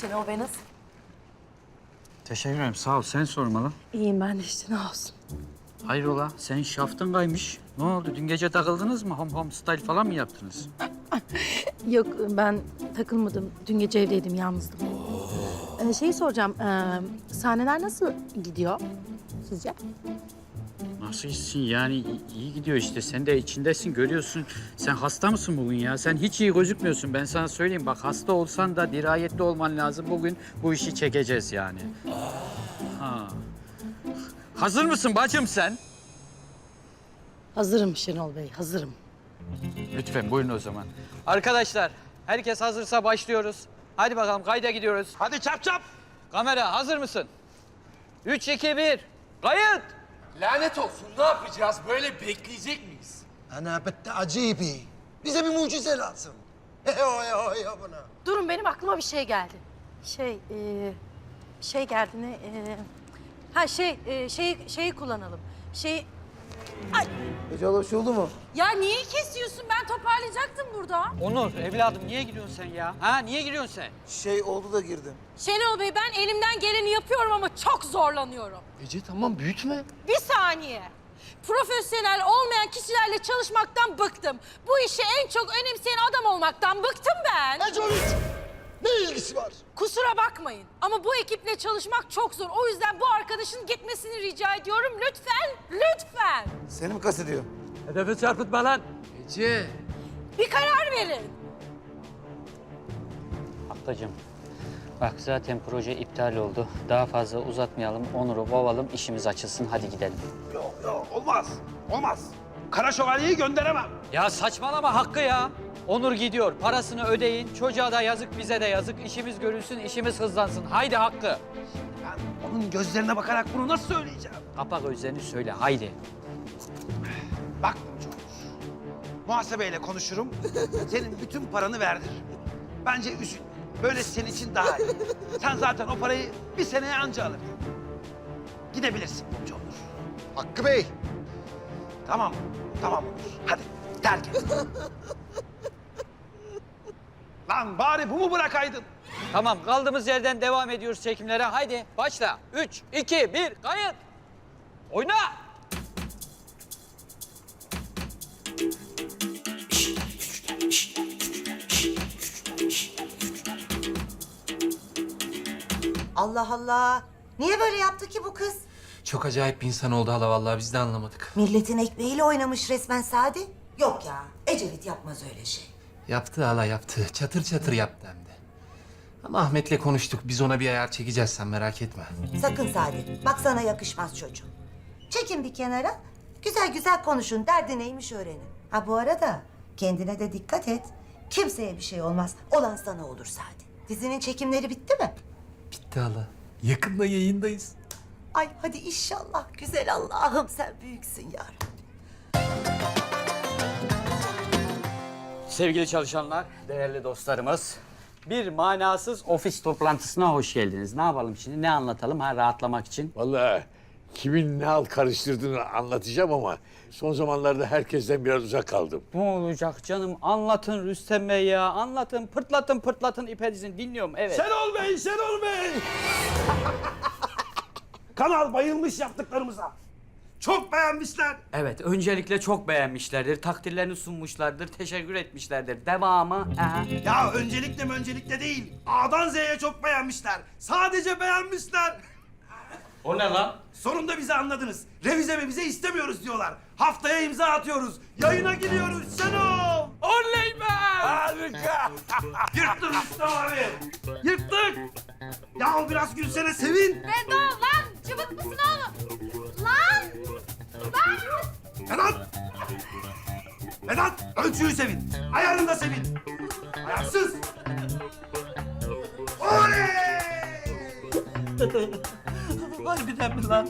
Şenol Bey nasıl? Teşekkür ederim. Sağ ol. Sen sormalı. İyiyim ben de işte ne olsun. Hayrola? Senin şaftın kaymış. Ne oldu? Dün gece takıldınız mı? Home home style falan mı yaptınız? Yok ben takılmadım. Dün gece evdeydim yalnızdım. Ee, şeyi soracağım. ee, sahneler nasıl gidiyor sizce? Nasıl gitsin yani? İyi gidiyor işte. Sen de içindesin, görüyorsun. Sen hasta mısın bugün ya? Sen hiç iyi gözükmüyorsun. Ben sana söyleyeyim. Bak hasta olsan da dirayetli olman lazım. Bugün bu işi çekeceğiz yani. Ha. Hazır mısın bacım sen? Hazırım Şenol Bey, hazırım. Lütfen buyurun o zaman. Arkadaşlar, herkes hazırsa başlıyoruz. Hadi bakalım kayda gidiyoruz. Hadi çap çap. Kamera hazır mısın? Üç, iki, bir. Kayıt! Lanet olsun ne yapacağız? Böyle bekleyecek miyiz? Ana bitti acibi. Bize bir mucize lazım. Heyo heyo heyo buna. Durun benim aklıma bir şey geldi. Şey, ee, şey geldi ne? ee, ha şey, ee, şeyi, şeyi kullanalım. Şey, Gece oldu mu? ya niye kesiyorsun? Ben toparlayacaktım burada. Onur, evladım niye giriyorsun sen ya? Ha, niye giriyorsun sen? Şey oldu da girdim. Şenol Bey ben elimden geleni yapıyorum ama çok zorlanıyorum. Ece tamam büyütme. Bir saniye. Profesyonel olmayan kişilerle çalışmaktan bıktım. Bu işi en çok önemseyen adam olmaktan bıktım ben. Ecevit! Ne ilgisi var? Kusura bakmayın ama bu ekiple çalışmak çok zor. O yüzden bu arkadaşın gitmesini rica ediyorum. Lütfen, lütfen. Seni mi kastediyor? Hedefe çarpıtma lan. Ece. Bir karar verin. Ablacığım, bak zaten proje iptal oldu. Daha fazla uzatmayalım, Onur'u kovalım, işimiz açılsın. Hadi gidelim. Yok yok olmaz. Olmaz. Kara şövalyeyi gönderemem. Ya saçmalama Hakkı ya. Onur gidiyor, parasını ödeyin. Çocuğa da yazık, bize de yazık. İşimiz görülsün, işimiz hızlansın. Haydi Hakkı. Ben onun gözlerine bakarak bunu nasıl söyleyeceğim? Kapak gözlerini söyle, haydi. Bak Burcu Onur. Muhasebeyle konuşurum. Senin bütün paranı verdiririm. Bence üzülme. Böyle senin için daha iyi. Sen zaten o parayı bir seneye anca alırdın. Gidebilirsin Burcu Onur. Hakkı Bey. Tamam, tamam Onur. Hadi terk et. Lan bari bu mu bırakaydın? Tamam, kaldığımız yerden devam ediyoruz çekimlere. Haydi, başla. Üç, iki, bir, kayıt. Oyna. Allah Allah. Niye böyle yaptı ki bu kız? Çok acayip bir insan oldu hala vallahi biz de anlamadık. Milletin ekmeğiyle oynamış resmen Sadi. Yok ya, Ecevit yapmaz öyle şey. Yaptı hala yaptı. Çatır çatır yaptı hem de. Ama Ahmet'le konuştuk. Biz ona bir ayar çekeceğiz sen merak etme. Sakın Sadi, bak sana yakışmaz çocuğum. Çekin bir kenara, güzel güzel konuşun, derdi neymiş öğrenin. Ha bu arada kendine de dikkat et. Kimseye bir şey olmaz, olan sana olur Sadi. Dizinin çekimleri bitti mi? Bitti hala. Yakında yayındayız. Ay hadi inşallah, güzel Allah'ım sen büyüksün ya Sevgili çalışanlar, değerli dostlarımız. Bir manasız ofis toplantısına hoş geldiniz. Ne yapalım şimdi? Ne anlatalım? Ha rahatlamak için. Vallahi kimin ne al karıştırdığını anlatacağım ama son zamanlarda herkesten biraz uzak kaldım. Ne olacak canım? Anlatın Rüstem Bey ya. Anlatın, pırtlatın, pırtlatın İpediz'in. Dinliyorum, evet. Şenol Bey, Şenol Bey! Kanal bayılmış yaptıklarımıza. Çok beğenmişler. Evet, öncelikle çok beğenmişlerdir. Takdirlerini sunmuşlardır, teşekkür etmişlerdir. Devamı, aha. Ya öncelikle mi öncelikle değil. A'dan Z'ye çok beğenmişler. Sadece beğenmişler. O ne lan? Sonunda bizi anladınız. Revize mi bize istemiyoruz diyorlar. Haftaya imza atıyoruz. Yayına gidiyoruz Şenol. Oley be! Harika. Yırttık Rüstem abi. Yırttık. Ya biraz gülsene sevin. Vedo lan çıbık mısın oğlum? Lan! Lan! Vedat. Vedat ölçüyü sevin. Ayarını da sevin. Ayarsız. Oley! Harbiden mi lan?